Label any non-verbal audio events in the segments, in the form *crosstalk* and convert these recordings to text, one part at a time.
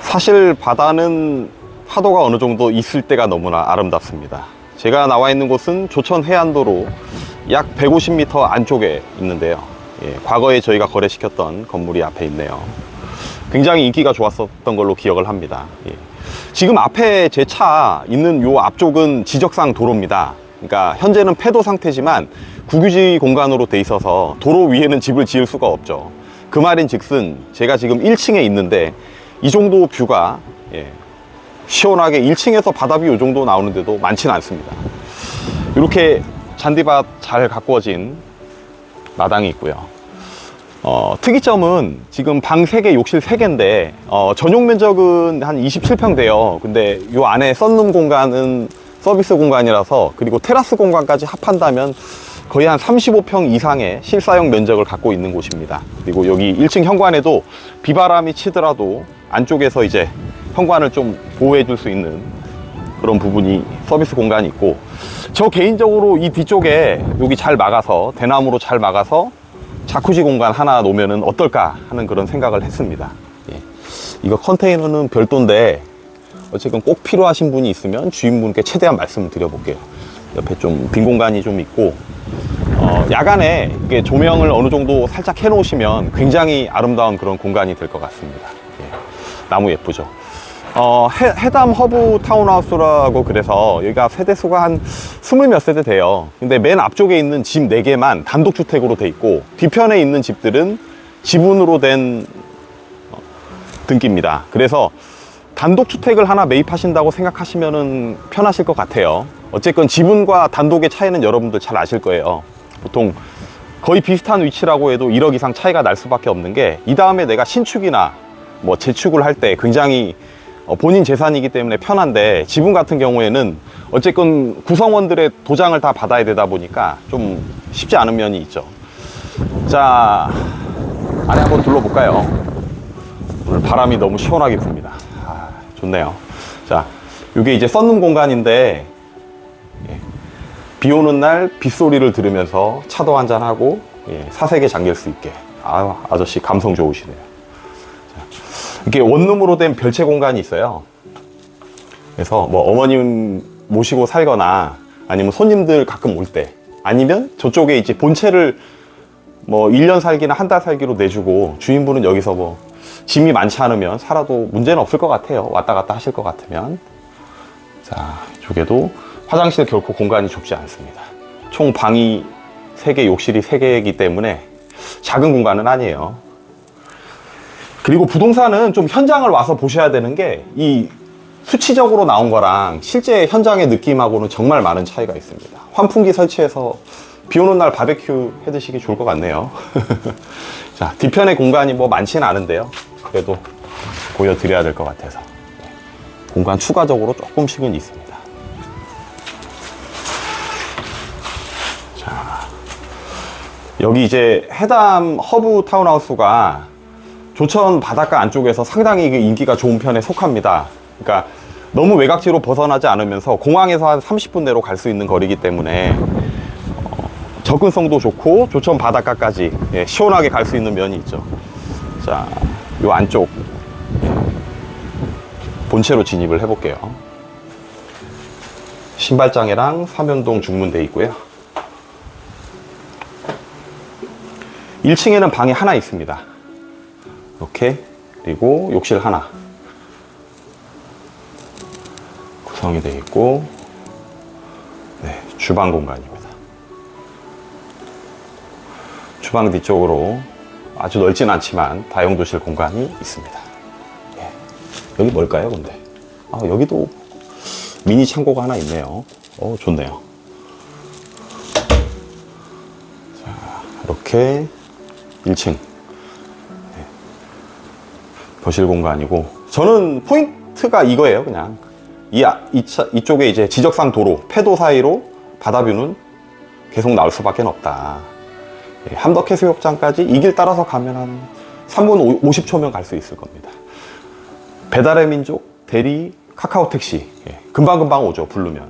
사실 바다는 파도가 어느 정도 있을 때가 너무나 아름답습니다. 제가 나와 있는 곳은 조천 해안도로 약 150m 안쪽에 있는데요. 예, 과거에 저희가 거래시켰던 건물이 앞에 있네요. 굉장히 인기가 좋았었던 걸로 기억을 합니다. 예. 지금 앞에 제 차 있는 요 앞쪽은 지적상 도로입니다. 그러니까 현재는 폐도 상태지만 국유지 공간으로 돼 있어서 도로 위에는 집을 지을 수가 없죠. 그 말인 즉슨 제가 지금 1층에 있는데 이 정도 뷰가 예, 시원하게 1층에서 바다뷰 이 정도 나오는데도 많지는 않습니다. 이렇게 잔디밭 잘 가꾸어진 마당이 있고요. 어, 특이점은 지금 방 3개, 욕실 3개인데, 어, 전용 면적은 한 27평 돼요. 근데 요 안에 썬룸 공간은 서비스 공간이라서, 그리고 테라스 공간까지 합한다면 거의 한 35평 이상의 실사용 면적을 갖고 있는 곳입니다. 그리고 여기 1층 현관에도 비바람이 치더라도 안쪽에서 이제 현관을 좀 보호해 줄 수 있는 그런 부분이 서비스 공간이 있고, 저 개인적으로 이 뒤쪽에 여기 잘 막아서, 대나무로 잘 막아서 자쿠지 공간 하나 놓으면 어떨까 하는 그런 생각을 했습니다. 예. 이거 컨테이너는 별도인데 어쨌든 꼭 필요하신 분이 있으면 주인분께 최대한 말씀을 드려볼게요. 옆에 좀 빈 공간이 좀 있고 어, 야간에 조명을 어느 정도 살짝 해놓으시면 굉장히 아름다운 그런 공간이 될 것 같습니다. 예. 나무 예쁘죠? 어, 해, 담 허브 타운하우스라고 그래서 여기가 세대수가 한 스물 몇 세대 돼요. 근데 맨 앞쪽에 있는 집 네개만 단독주택으로 돼 있고 뒤편에 있는 집들은 지분으로 된 어, 등기입니다. 그래서 단독주택을 하나 매입하신다고 생각하시면 편하실 것 같아요. 어쨌건 지분과 단독의 차이는 여러분들 잘 아실 거예요. 보통 거의 비슷한 위치라고 해도 1억 이상 차이가 날 수밖에 없는 게 이 다음에 내가 신축이나 뭐 재축을 할 때 굉장히 어, 본인 재산이기 때문에 편한데 지분 같은 경우에는 어쨌건 구성원들의 도장을 다 받아야 되다 보니까 좀 쉽지 않은 면이 있죠. 자, 안에 한번 둘러볼까요? 오늘 바람이 너무 시원하게 붑니다. 아, 좋네요. 자, 이게 이제 썬룸 공간인데 예, 비 오는 날 빗소리를 들으면서 차도 한잔하고 예, 사색에 잠길 수 있게. 아, 아저씨 감성 좋으시네요. 이렇게 원룸으로 된 별채 공간이 있어요. 그래서 뭐 어머님 모시고 살거나 아니면 손님들 가끔 올 때 아니면 저쪽에 이제 본체를 뭐 1년 살기나 한 달 살기로 내주고 주인분은 여기서 뭐 짐이 많지 않으면 살아도 문제는 없을 것 같아요. 왔다 갔다 하실 것 같으면. 자, 이쪽에도 화장실 결코 공간이 좁지 않습니다. 총 방이 3개, 욕실이 3개이기 때문에 작은 공간은 아니에요. 그리고 부동산은 좀 현장을 와서 보셔야 되는 게 이 수치적으로 나온 거랑 실제 현장의 느낌하고는 정말 많은 차이가 있습니다. 환풍기 설치해서 비 오는 날 바베큐 해 드시기 좋을 것 같네요. *laughs* 자, 뒤편의 공간이 뭐 많지는 않은데요. 그래도 보여드려야 될 것 같아서. 네. 공간 추가적으로 조금씩은 있습니다. 자, 여기 이제 해담 허브 타운하우스가 조천 바닷가 안쪽에서 상당히 그 인기가 좋은 편에 속합니다. 그러니까 너무 외곽지로 벗어나지 않으면서 공항에서 한 30분 내로 갈 수 있는 거리이기 때문에 어, 접근성도 좋고 조천 바닷가까지 예, 시원하게 갈 수 있는 면이 있죠. 자, 요 안쪽 예, 본체로 진입을 해볼게요. 신발장애랑 삼연동 중문돼 있고요. 1층에는 방이 하나 있습니다. 이렇게 그리고 욕실 하나 구성이 되어 있고 네, 주방 공간입니다. 주방 뒤쪽으로 아주 넓진 않지만 다용도실 공간이 있습니다. 예. 여기 뭘까요, 근데? 아, 여기도 미니 창고가 하나 있네요. 어, 좋네요. 자, 이렇게 1층 거실 공간이고. 저는 포인트가 이거예요 그냥. 이, 아- 이 차- 이쪽에 이제 지적상 도로 폐도 사이로 바다뷰는 계속 나올 수밖에 없다. 예, 함덕 해수욕장까지 이 길 따라서 가면 한 3분 50초면 갈 수 있을 겁니다. 배달의 민족 대리 카카오 택시. 예, 금방금방 오죠 부르면.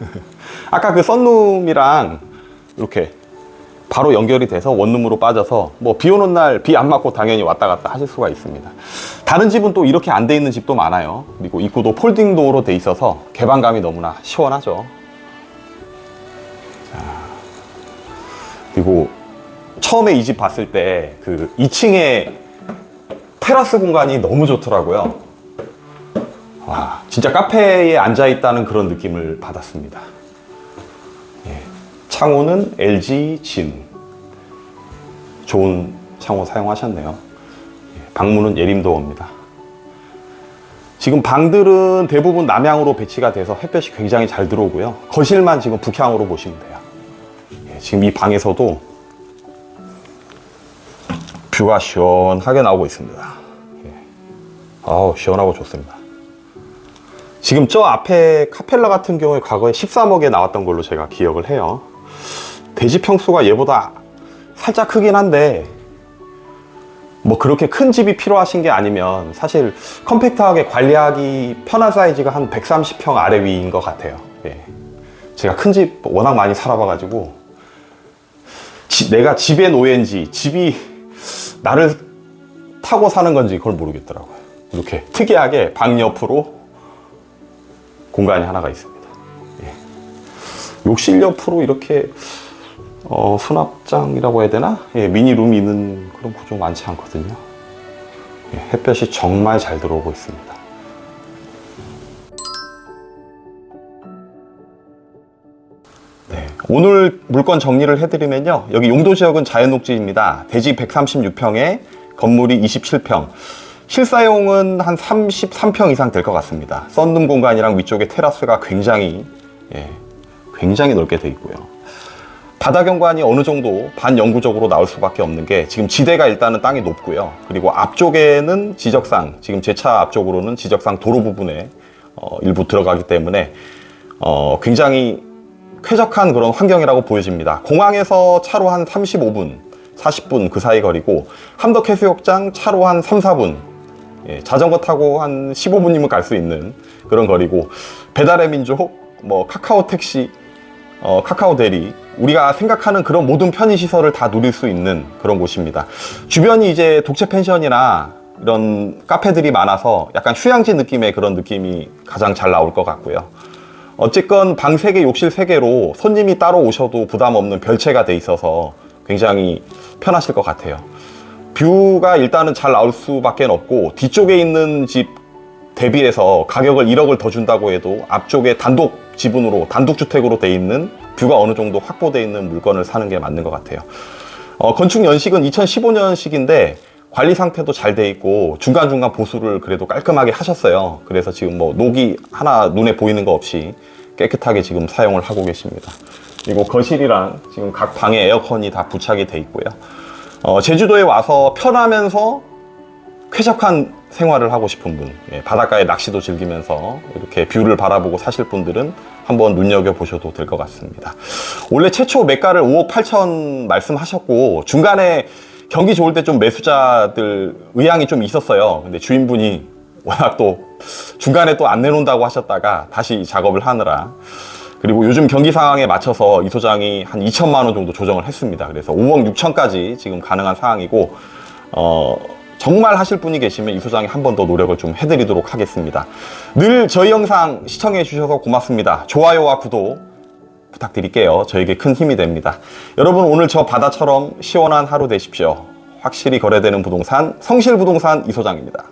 *laughs* 아까 그 썬룸이랑 이렇게 바로 연결이 돼서 원룸으로 빠져서 뭐 비 오는 날 비 안 맞고 당연히 왔다 갔다 하실 수가 있습니다. 다른 집은 또 이렇게 안 돼 있는 집도 많아요. 그리고 입구도 폴딩 도어로 돼 있어서 개방감이 너무나 시원하죠. 자, 그리고 처음에 이 집 봤을 때 그 2층에 테라스 공간이 너무 좋더라고요. 와, 진짜 카페에 앉아 있다는 그런 느낌을 받았습니다. 예, 창호는 LG 진. 좋은 창호 사용하셨네요. 예, 방문은 예림도어입니다. 지금 방들은 대부분 남향으로 배치가 돼서 햇볕이 굉장히 잘 들어오고요. 거실만 지금 북향으로 보시면 돼요. 예, 지금 이 방에서도 뷰가 시원하게 나오고 있습니다. 예. 아우, 시원하고 좋습니다. 지금 저 앞에 카펠라 같은 경우에 과거에 13억에 나왔던 걸로 제가 기억을 해요. 대지 평수가 얘보다 살짝 크긴 한데, 뭐 그렇게 큰 집이 필요하신 게 아니면 사실 컴팩트하게 관리하기 편한 사이즈가 한 130평 아래 위인 것 같아요. 예. 제가 큰 집 워낙 많이 살아봐 가지고, 지- 내가 집의 노예인지 집이 나를 타고 사는 건지 그걸 모르겠더라고요. 이렇게 특이하게 방 옆으로 공간이 하나가 있습니다. 예. 욕실 옆으로 이렇게 어, 수납장이라고 해야 되나? 예, 미니룸이 있는 그런 구조 많지 않거든요. 예, 햇볕이 정말 잘 들어오고 있습니다. 네, 오늘 물건 정리를 해드리면요. 여기 용도 지역은 자연녹지입니다. 대지 136평에 건물이 27평. 실사용은 한 33평 이상 될 것 같습니다. 썬룸 공간이랑 위쪽에 테라스가 굉장히, 예, 굉장히 넓게 돼 있고요. 바다 경관이 어느 정도 반영구적으로 나올 수밖에 없는 게 지금 지대가 일단은 땅이 높고요. 그리고 앞쪽에는 지적상, 지금 제 차 앞쪽으로는 지적상 도로 부분에 어, 일부 들어가기 때문에 어, 굉장히 쾌적한 그런 환경이라고 보여집니다. 공항에서 차로 한 35분, 40분 그 사이 거리고 함덕 해수욕장 차로 한 3, 4분 예, 자전거 타고 한 15분이면 갈 수 있는 그런 거리고 배달의 민족, 뭐 카카오 택시, 어, 카카오 대리 우리가 생각하는 그런 모든 편의 시설을 다 누릴 수 있는 그런 곳입니다. 주변이 이제 독채 펜션이나 이런 카페들이 많아서 약간 휴양지 느낌의 그런 느낌이 가장 잘 나올 것 같고요. 어쨌건 방 3개, 욕실 3개로 손님이 따로 오셔도 부담 없는 별채가 돼 있어서 굉장히 편하실 것 같아요. 뷰가 일단은 잘 나올 수밖에 없고 뒤쪽에 있는 집 대비해서 가격을 1억을 더 준다고 해도 앞쪽에 단독 지분으로 단독 주택으로 돼 있는 뷰가 어느 정도 확보돼 있는 물건을 사는 게 맞는 것 같아요. 어, 건축 연식은 2015년식인데 관리 상태도 잘 돼 있고 중간중간 보수를 그래도 깔끔하게 하셨어요. 그래서 지금 뭐 녹이 하나 눈에 보이는 거 없이 깨끗하게 지금 사용을 하고 계십니다. 그리고 거실이랑 지금 각 방에 에어컨이 다 부착이 돼 있고요. 어, 제주도에 와서 편하면서 쾌적한 생활을 하고 싶은 분, 예, 바닷가에 낚시도 즐기면서 이렇게 뷰를 바라보고 사실 분들은 한번 눈여겨보셔도 될 것 같습니다. 원래 최초 매가를 5억 8천 말씀하셨고, 중간에 경기 좋을 때 좀 매수자들 의향이 좀 있었어요. 근데 주인분이 워낙 또 중간에 또 안 내놓는다고 하셨다가 다시 작업을 하느라 그리고 요즘 경기 상황에 맞춰서 이 소장이 한 2천만 원 정도 조정을 했습니다. 그래서 5억 6천까지 지금 가능한 상황이고 어, 정말 하실 분이 계시면 이 소장이 한 번 더 노력을 좀 해드리도록 하겠습니다. 늘 저희 영상 시청해 주셔서 고맙습니다. 좋아요와 구독 부탁드릴게요. 저에게 큰 힘이 됩니다. 여러분 오늘 저 바다처럼 시원한 하루 되십시오. 확실히 거래되는 부동산 성실부동산 이 소장입니다.